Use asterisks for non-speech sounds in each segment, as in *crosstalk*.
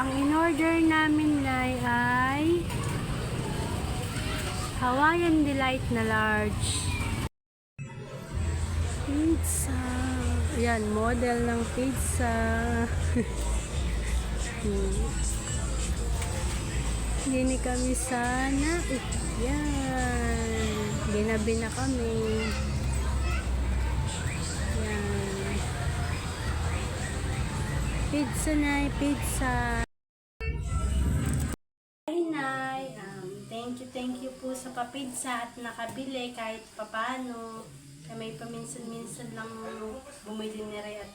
Ang in-order namin Nay, ay Hawaiian Delight na large. Pizza. Ayan, model ng pizza. *laughs* Hmm. Hindi kami sana. Yan. Ginabi na kami. Yan. Pizza na, pizza. Thank you, thank you po sa papizza at nakabili kahit papano. Kami paminsan-minsan lang bumili ni Ray at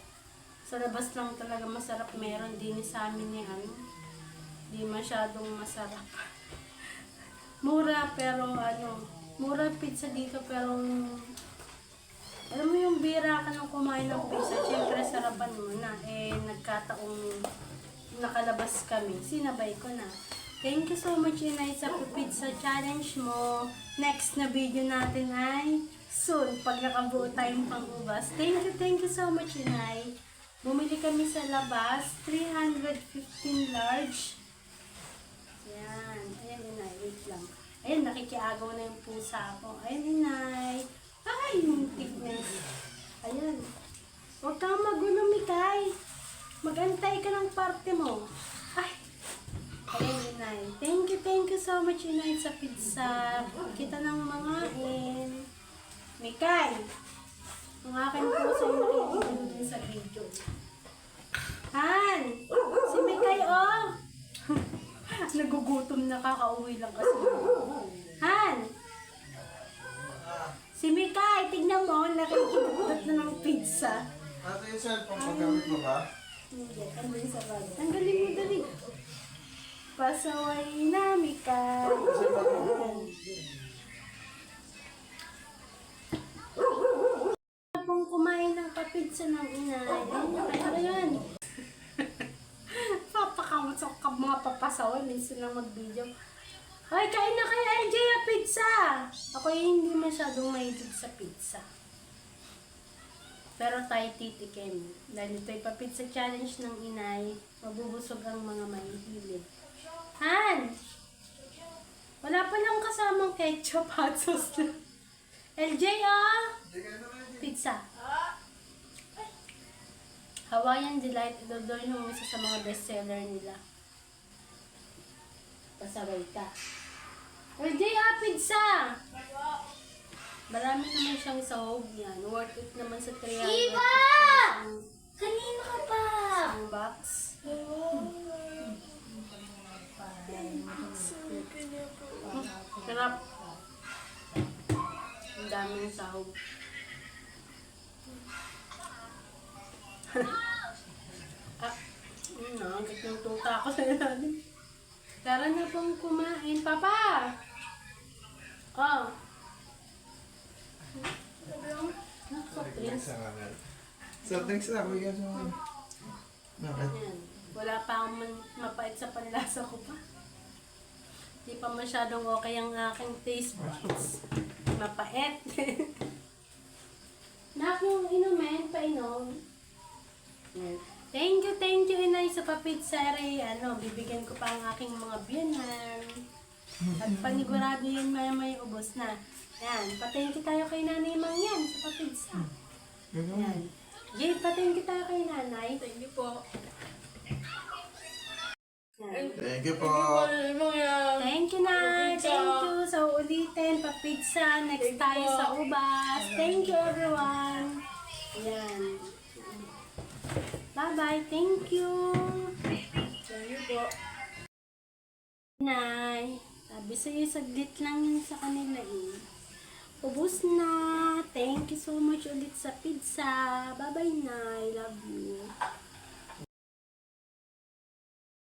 sa labas lang talaga masarap meron din sa amin yung ano. Di masyadong masarap. *laughs* Mura pero ano, mura pizza dito pero alam mo yung bira ka nang kumain ng pizza, syempre sarapan mo na. Eh, nagkataong nakalabas kami, sinabay ko na. Thank you so much, Inay, sa pizza challenge mo. Next na video natin ay soon, pag nakabuo tayong pang-ubas. Thank you, thank you so much, Inay. Bumili kami sa labas, 315 large. Yan. Ayan, Inay. Wait lang. Ayan, nakikiagaw na yung pusa ko. Ayan, Inay. Ay, yung thickness. Ayan. Huwag kang magulo, Mikay. Magantay ka ng parte mo. Ay. Ayan, Inay. Thank you, so much, Inay, sa pizza. Kita ng mga in. Mikay. Ang akin po sa nakikita din sa video. Han! Si Mikay, oh! *laughs* Nagugutom na kakauwi lang kasi. Han! Si Mikay, tignan mo, nakikipagdot na ng pizza. Ate, yung cellphone mo, gamit mo ba? Hindi, tanggalin sa bag. Tanggalin mo dali. Pasaway na, Mikay. Pong kumain ng papizza ng inay. Ano yan? Papakamot sa mga papasaway. Minsan lang mag-video. Hoy, kain na kayo, LJ, ang pizza! Ako yung hindi masyadong mahilig sa pizza. Pero tayo titikim. Dahil ito ay pa-pizza challenge ng inay, mabubusog ang mga mahihilig. Han! Wala pa lang kasamang ketchup, hot sauce lang. LJ, ah! Pizza. Hawaiian Delight. Ito daw yung isa sa mga bestseller nila. Pasaway ka. LJ, ah! Pizza! Marami naman siyang sahog yan. Worth it naman sa 300. Iba! Kanino ka pa? Ang box. Sarap. Ang dami ng sahog. *laughs* ah, yun na, ang ng tuta ako sa ilalim. Tara na pong kumain. Papa! Oh. Soft drinks. Soft drinks na, kuya sa mga. Bakit? Yan. Wala pa akong mapait sa panlasa ko pa. Di pa masyadong okay ang aking taste buds. Mapait. *laughs* Nak yung inumin, painom. Yan. Thank you, thank you, Inay, sa papitsari. Ano, bibigyan ko pa ang aking mga biyanan. At panigurado yan maya may ubos na. Yan, patengki tayo kay Nanay Mang yan sa papitsa. Yan. Jade, patengki tayo kay Nanay. Thank you po. Yan. Thank you po. Thank you, ulitin, pa-pizza. Next tayo sa Ubas. Thank you, everyone. Ayan. Bye-bye. Thank you. Thank you po. Nay, sabi sa'yo, saglit lang yun sa kanila eh. Ubus na. Thank you so much ulit sa pizza. Bye-bye, Nay. Love you.